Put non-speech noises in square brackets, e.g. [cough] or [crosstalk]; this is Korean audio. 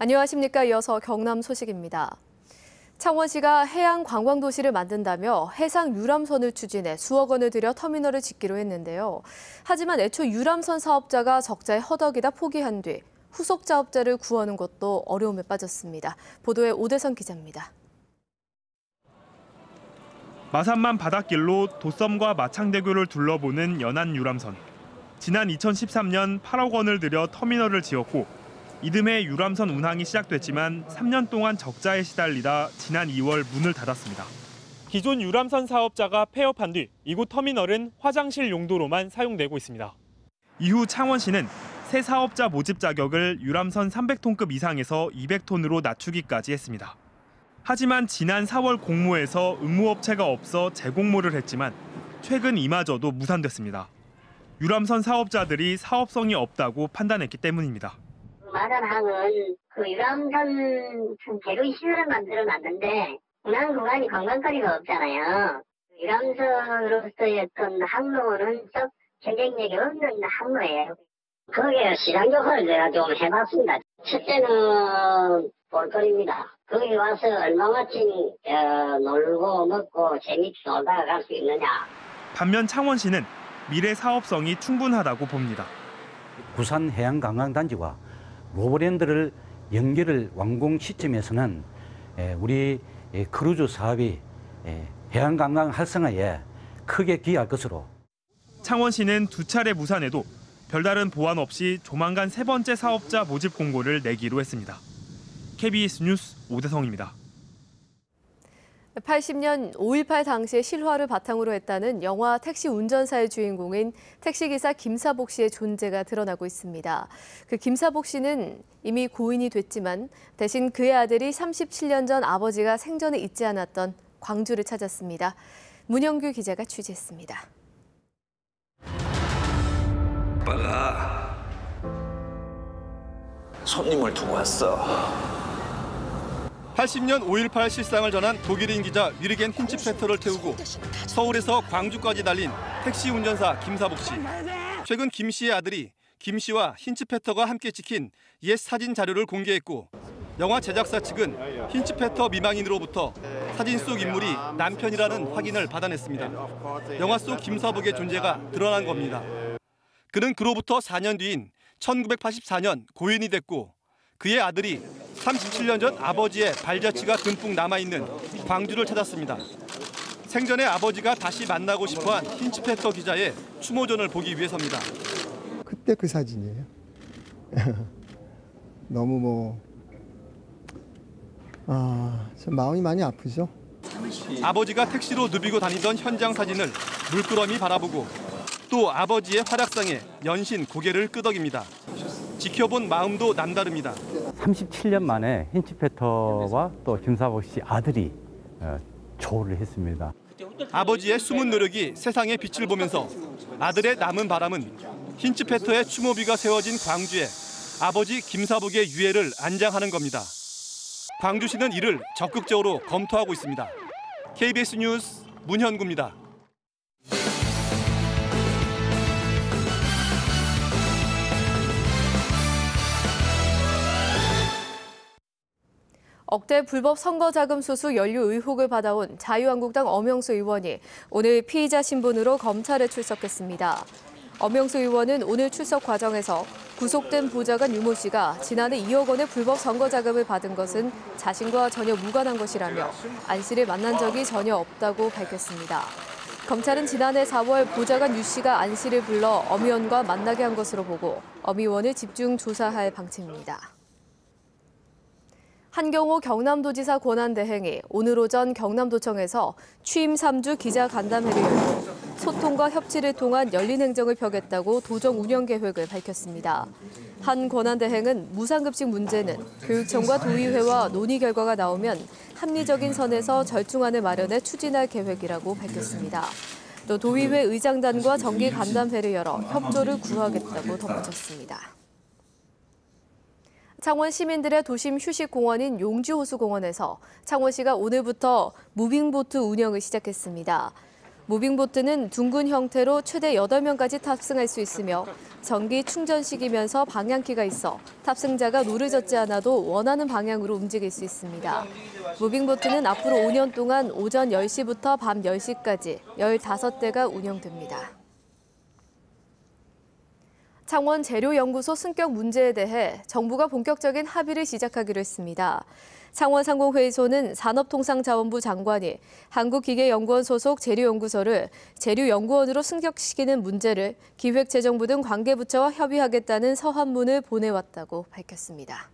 안녕하십니까. 이어서 경남 소식입니다. 창원시가 해양 관광 도시를 만든다며 해상 유람선을 추진해 수억 원을 들여 터미널을 짓기로 했는데요. 하지만 애초 유람선 사업자가 적자에 허덕이다 포기한 뒤 후속 자업자를 구하는 것도 어려움에 빠졌습니다. 보도에 오대선 기자입니다. 마산만 바닷길로 도섬과 마창대교를 둘러보는 연안 유람선. 지난 2013년 8억 원을 들여 터미널을 지었고 이듬해 유람선 운항이 시작됐지만 3년 동안 적자에 시달리다 지난 2월 문을 닫았습니다. 기존 유람선 사업자가 폐업한 뒤 이곳 터미널은 화장실 용도로만 사용되고 있습니다. 이후 창원시는 새 사업자 모집 자격을 유람선 300톤급 이상에서 200톤으로 낮추기까지 했습니다. 하지만 지난 4월 공모에서 응모업체가 없어 재공모를 했지만 최근 이마저도 무산됐습니다. 유람선 사업자들이 사업성이 없다고 판단했기 때문입니다. 마산항은 그 유람선 대로 시설을 만들어 놨는데 운항 구간이 관광거리가 없잖아요. 유람선으로서의 어떤 항로는 썩 경쟁력이 없는 항로예요. 거기에 시장 조사를 내가 좀 해봤습니다. 첫째는 볼거리입니다. 거기 와서 얼마만큼 어, 놀고 먹고 재밌게 놀다가 갈 수 있느냐. 반면 창원시는 미래 사업성이 충분하다고 봅니다. 부산 해양관광단지와 로브랜드를 연결을 완공 시점에서는 에, 우리 에, 크루즈 사업이 에, 해양관광 활성화에 크게 기여할 것으로 창원시는 두 차례 무산해도 별다른 보완 없이 조만간 세 번째 사업자 모집 공고를 내기로 했습니다. KBS 뉴스 오대성입니다. 80년 5.18 당시의 실화를 바탕으로 했다는 영화 택시 운전사의 주인공인 택시기사 김사복 씨의 존재가 드러나고 있습니다. 그 김사복 씨는 이미 고인이 됐지만 대신 그의 아들이 37년 전 아버지가 생전에 잊지 않았던 광주를 찾았습니다. 문영규 기자가 취재했습니다. 아빠가 손님을 두고 왔어. 80년 5.18 실상을 전한 독일인 기자 위르겐 힌츠페터를 태우고 서울에서 광주까지 달린 택시 운전사 김사복 씨. 최근 김 씨의 아들이 김 씨와 힌츠페터가 함께 찍힌 옛 사진 자료를 공개했고 영화 제작사 측은 힌츠페터 미망인으로부터 사진 속 인물이 남편이라는 확인을 받아냈습니다. 영화 속 김사복의 존재가 드러난 겁니다. 그는 그로부터 4년 뒤인 1984년 고인이 됐고 그의 아들이 37년 전 아버지의 발자취가 듬뿍 남아있는 광주를 찾았습니다. 생전에 아버지가 다시 만나고 싶어한 힌츠페터 기자의 추모전을 보기 위해서입니다. 그때 그 사진이에요. [laughs] 너무 뭐, 아, 참 마음이 많이 아프죠. 아버지가 택시로 누비고 다니던 현장 사진을 물끄러미 바라보고 또 아버지의 활약상에 연신 고개를 끄덕입니다. 지켜본 마음도 남다릅니다. 37년 만에 힌치페터와 또 김사복 씨 아들이 어, 조를 했습니다. 아버지의 숨은 노력이 세상의 빛을 보면서 아들의 남은 바람은 힌츠페터의 추모비가 세워진 광주에 아버지 김사복의 유해를 안장하는 겁니다. 광주시는 이를 적극적으로 검토하고 있습니다. KBS 뉴스 문현구입니다. 억대 불법 선거자금 수수 연루 의혹을 받아온 자유한국당 엄영수 의원이 오늘 피의자 신분으로 검찰에 출석했습니다. 엄영수 의원은 오늘 출석 과정에서 구속된 보좌관 유모 씨가 지난해 2억 원의 불법 선거자금을 받은 것은 자신과 전혀 무관한 것이라며 안 씨를 만난 적이 전혀 없다고 밝혔습니다. 검찰은 지난해 4월 보좌관 유 씨가 안 씨를 불러 엄 의원과 만나게 한 것으로 보고 엄 의원을 집중 조사할 방침입니다. 한경호 경남도지사 권한대행이 오늘 오전 경남도청에서 취임 3주 기자 간담회를 열고 소통과 협치를 통한 열린 행정을 펴겠다고 도정 운영 계획을 밝혔습니다. 한 권한대행은 무상급식 문제는 교육청과 도의회와 논의 결과가 나오면 합리적인 선에서 절충안을 마련해 추진할 계획이라고 밝혔습니다. 또 도의회 의장단과 정기 간담회를 열어 협조를 구하겠다고 덧붙였습니다. 창원 시민들의 도심 휴식 공원인 용주호수공원에서 창원시가 오늘부터 무빙보트 운영을 시작했습니다. 무빙보트는 둥근 형태로 최대 8명까지 탑승할 수 있으며 전기 충전식이면서 방향키가 있어 탑승자가 누르젓지 않아도 원하는 방향으로 움직일 수 있습니다. 무빙보트는 앞으로 5년 동안 오전 10시부터 밤 10시까지 15대가 운영됩니다. 창원 재료연구소 승격 문제에 대해 정부가 본격적인 합의를 시작하기로 했습니다. 창원상공회의소는 산업통상자원부 장관이 한국기계연구원 소속 재료연구소를 재료연구원으로 승격시키는 문제를 기획재정부 등 관계부처와 협의하겠다는 서한문을 보내왔다고 밝혔습니다.